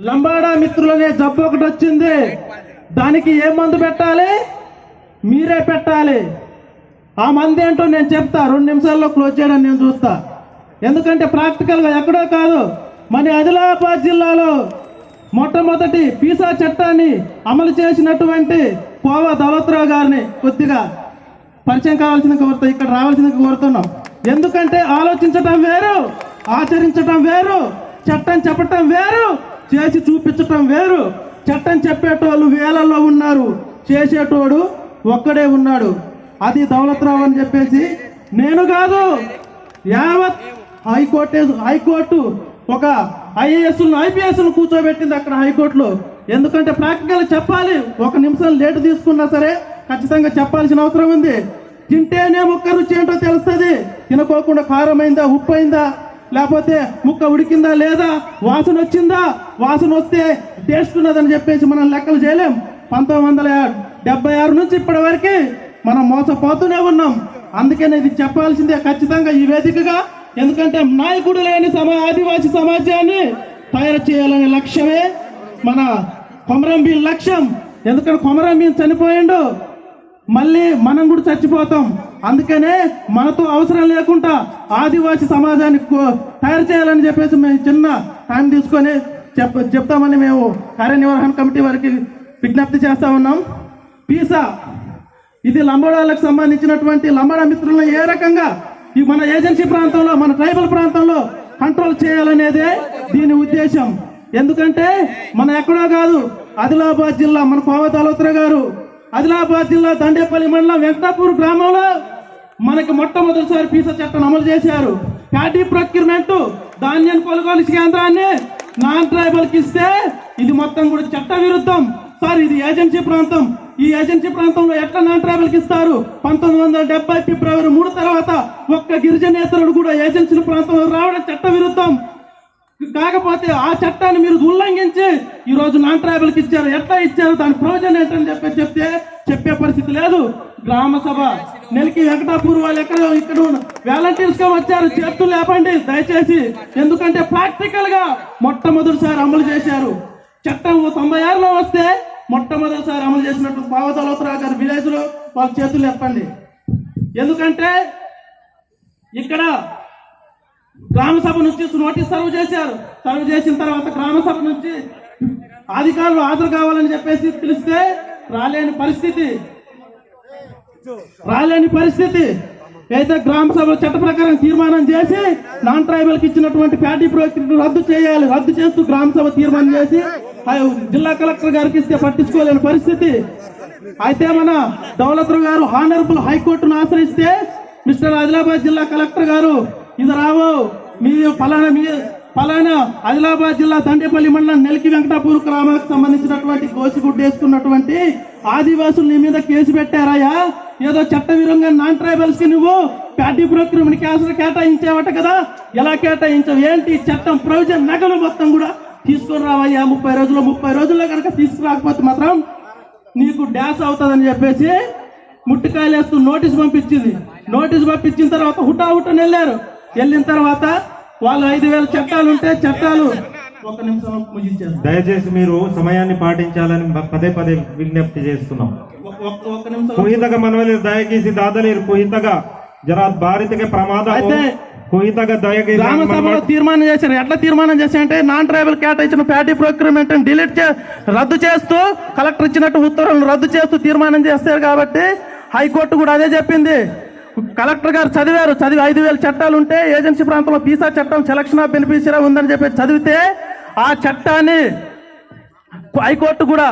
లంబాడా మిత్రులనే జబ్బు ఒకటి వచ్చింది. దానికి ఏ మందు పెట్టాలి? మీరే పెట్టాలి. ఆ మంది ఏంటో నేను చెప్తా. రెండు నిమిషాల్లో క్లోజ్ చేయడం నేను చూస్తా. ఎందుకంటే ప్రాక్టికల్గా ఎక్కడో కాదు. మన ఆదిలాబాద్ జిల్లాలో మొట్టమొదటి పీసా చట్టాన్ని అమలు చేసినటువంటి కోవా దౌలత్రావు గారిని కొద్దిగా పరిచయం కావాల్సిన కోరుతా ఇక్కడ రావాల్సిన కోరుతున్నాం. ఎందుకంటే ఆలోచించటం వేరు ఆచరించటం వేరు చట్టం చెప్పటం వేరు చేసి చూపించటం వేరు. చట్టం చెప్పేటోళ్ళు వేలల్లో ఉన్నారు. చేసేటోడు ఒక్కడే ఉన్నాడు. అది దౌలత్రావు అని చెప్పేసి నేను కాదు. యావత్ హైకోర్టు హైకోర్టు ఒక ఐఏఎస్ ఐపీఎస్ కూర్చోబెట్టింది అక్కడ హైకోర్టులో. ఎందుకంటే ప్రాక్టికల్ చెప్పాలి. ఒక నిమిషం లేటు తీసుకున్నా సరే ఖచ్చితంగా చెప్పాల్సిన అవసరం ఉంది. తింటేనే ముక్క రుచి ఏంటో తెలుస్తుంది. తినకోకుండా కారమైందా ఉప్పు అయిందా లేకపోతే ముక్క ఉడికిందా లేదా? వాసన వచ్చిందా? వాసన వస్తే టేస్ట్ ఉన్నదని చెప్పేసి మనం లెక్కలు చేయలేం. పంతొమ్మిది వందల డెబ్బై ఆరు నుంచి ఇప్పటి వరకు మనం మోసపోతూనే ఉన్నాం. అందుకనే ఇది చెప్పాల్సిందే ఖచ్చితంగా ఈ వేదికగా. ఎందుకంటే నాయకుడు లేని సమా ఆదివాసీ సమాజాన్ని తయారు చేయాలనే లక్ష్యమే మన కొమరం లక్ష్యం. ఎందుకంటే కొమరం చనిపోయిండు. మళ్ళీ మనం కూడా చచ్చిపోతాం. అందుకనే మనతో అవసరం లేకుండా ఆదివాసీ సమాజాన్ని తయారు చేయాలని చెప్పేసి మేము చిన్న టైం తీసుకొని చెప్ చెప్తామని మేము కార్యనిర్వహణ కమిటీ వారికి విజ్ఞప్తి చేస్తా ఉన్నాం. పీసా ఇది లంబడాలకు సంబంధించినటువంటి లంబడా మిత్రులను ఏ రకంగా ఈ మన ఏజెన్సీ ప్రాంతంలో మన ట్రైబల్ ప్రాంతంలో కంట్రోల్ చేయాలనేదే దీని ఉద్దేశం. ఎందుకంటే మన ఎక్కడో కాదు ఆదిలాబాద్ జిల్లా మన కోవతాలోత్ర గారు ఆదిలాబాద్ జిల్లా దండేపల్లి మండలం వెంకటాపూర్ గ్రామంలో మనకి మొట్టమొదటిసారి పీసా చట్టం అమలు చేశారు. ప్యాటీ ప్రొక్యూర్మెంట్ ధాన్యం కొనుగోలు కేంద్రాన్ని నాన్ ట్రైబల్కి ఇస్తే ఇది మొత్తం కూడా చట్ట విరుద్ధం. సార్ ఇది ఏజెన్సీ ప్రాంతం. ఈ ఏజెన్సీ ప్రాంతంలో ఎట్లా నాన్ ట్రైబల్ ఇస్తారు? పంతొమ్మిది వందల డెబ్బై ఫిబ్రవరి మూడు తర్వాత ఒక్క గిరిజనేతరుడు కూడా ఏజెన్సీ ప్రాంతంలో రావడం చట్ట విరుద్ధం. కాకపోతే ఆ చట్టాన్ని మీరు ఉల్లంఘించి ఈ రోజు నాన్ ట్రైబల్కి ఇచ్చారు. ఎట్లా ఇచ్చారు? దాని ప్రయోజనం ఏంటని చెప్పి చెప్తే చెప్పే పరిస్థితి లేదు. గ్రామ సభ. నెలకి వెంకటాపూర్ వాళ్ళు ఎక్కడ ఇక్కడ వాలంటీర్స్గా వచ్చారు. చేతులు లేపండి దయచేసి. ఎందుకంటే ప్రాక్టికల్గా మొట్టమొదటిసారి అమలు చేశారు. చట్టం తొంభై ఆరులో వస్తే మొట్టమొదటిసారి అమలు చేసినట్టు పావతలోతరావు గారి విలేజ్లో వాళ్ళ చేతులు లేపండి. ఎందుకంటే ఇక్కడ గ్రామ సభ నుంచి నోటీస్ సర్వ్ చేశారు. సర్వ్ చేసిన తర్వాత గ్రామ సభ నుంచి అధికారులు హాజరు కావాలని చెప్పేసి పిలిస్తే రాలేని పరిస్థితి. రాలేని పరిస్థితి. అయితే గ్రామ సభలో చట్ట ప్రకారం తీర్మానం చేసి నాన్ ట్రైబల్కి ఇచ్చినటువంటి ప్యాటీ ప్రక్రియను రద్దు చేయాలి. రద్దు చేస్తూ గ్రామ సభ తీర్మానం చేసి జిల్లా కలెక్టర్ గారికి ఇస్తే పట్టించుకోలేని పరిస్థితి. అయితే మన దౌలత్రావు గారు హానరబుల్ హైకోర్టును ఆశ్రయిస్తే మిస్టర్ ఆదిలాబాద్ జిల్లా కలెక్టర్ గారు ఇది రావు. మీ ఫలానా మీ ఫలానా ఆదిలాబాద్ జిల్లా తండేపల్లి మండలం నెలకి వెంకటాపూర్ గ్రామానికి సంబంధించినటువంటి కోసిగుడ్డు వేసుకున్నటువంటి ఆదివాసులు నీ మీద కేసు పెట్టారయ్యా. ఏదో చట్టవిరంగా నాన్ ట్రైబల్స్కి నువ్వు ప్యాటీ ప్రోగ్రామ్ కేసులు కేటాయించావట కదా. ఎలా కేటాయించావు? ఏంటి చట్టం ప్రొవిజన్ నగలు మొత్తం కూడా తీసుకొని రావయ్యా. ముప్పై రోజులు ముప్పై రోజుల్లో కనుక తీసుకురాకపోతే మాత్రం నీకు డ్యాన్స్ అవుతుందని చెప్పేసి ముట్టికాయలు వేస్తూ నోటీస్ పంపించింది. నోటీస్ పంపించిన తర్వాత హుటా వెళ్ళారు. వెళ్ళిన తర్వాత వాళ్ళు ఐదు వేల చట్టాలు ఉంటే చట్టాలు ఒక నిమిషం ముగించారు దయచేసి మీరు సమయాన్ని పాటించాలని పదే పదే విజ్ఞప్తి చేస్తున్నాం. ఒక నిమిషం. కుహితగా మనవలేదు దయచేసి దాదలేరు కుహితగా. జరా భారతకే ప్రమాదం అయితే కుహితగా దయచేసి తీర్మానం చేశారు. ఎట్లా తీర్మానం చేశారంటే నాన్ ట్రైబల్ కేటాయించిన ప్యాటీ ప్రొక్యూర్మెంట్ డిలీట్ చే రద్దు చేస్తూ కలెక్టర్ ఇచ్చినట్టు ఉత్తర్వులు రద్దు చేస్తూ తీర్మానం చేస్తారు కాబట్టి హైకోర్టు కూడా అదే చెప్పింది. కలెక్టర్ గారు చదివారు చదివి ఐదు వేల చట్టాలు ఉంటే ఏజెన్సీ ప్రాంతంలో పీసా చట్టం సెలక్షన్ ఆఫ్ బెనిఫిషియరీ ఉందని చెప్పి చదివితే ఆ చట్టాన్ని హైకోర్టు కూడా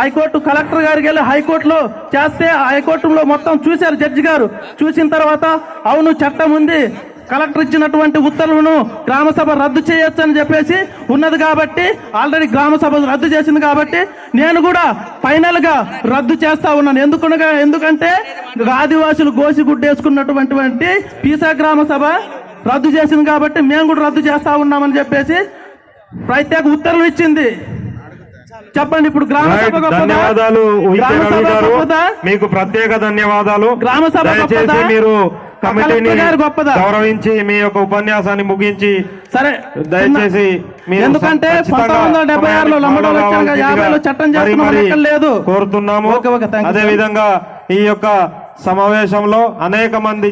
హైకోర్టు కలెక్టర్ గారికి వెళ్ళి హైకోర్టులో చేస్తే హైకోర్టులో మొత్తం చూశారు జడ్జి గారు. చూసిన తర్వాత అవును చట్టం ఉంది కలెక్టర్ ఇచ్చినటువంటి ఉత్తర్వులను గ్రామ సభ రద్దు చేయొచ్చు అని చెప్పేసి ఉన్నది కాబట్టి ఆల్రెడీ గ్రామ సభ రద్దు చేసింది కాబట్టి నేను కూడా ఫైనల్గా రద్దు చేస్తా ఉన్నాను ఎందుకనగా ఎందుకంటే ఆదివాసులు గోసి గుడ్డేసుకున్నటువంటి పీసా గ్రామ సభ రద్దు చేసింది కాబట్టి మేము కూడా రద్దు చేస్తా ఉన్నామని చెప్పేసి ప్రత్యేక ఉత్తర్వులు ఇచ్చింది చెప్పండి ఇప్పుడు గ్రామ? ధన్యవాదాలు? మీకు ప్రత్యేక ధన్యవాదాలు గ్రామ సభ? మీరు కమిటీని? గౌరవించి మీ యొక్క ఉపన్యాసాన్ని ముగించి సరే దయచేసి ఎందుకంటే కోరుతున్నాము అదే. విధంగా ఈ యొక్క సమావేశంలో అనేక మంది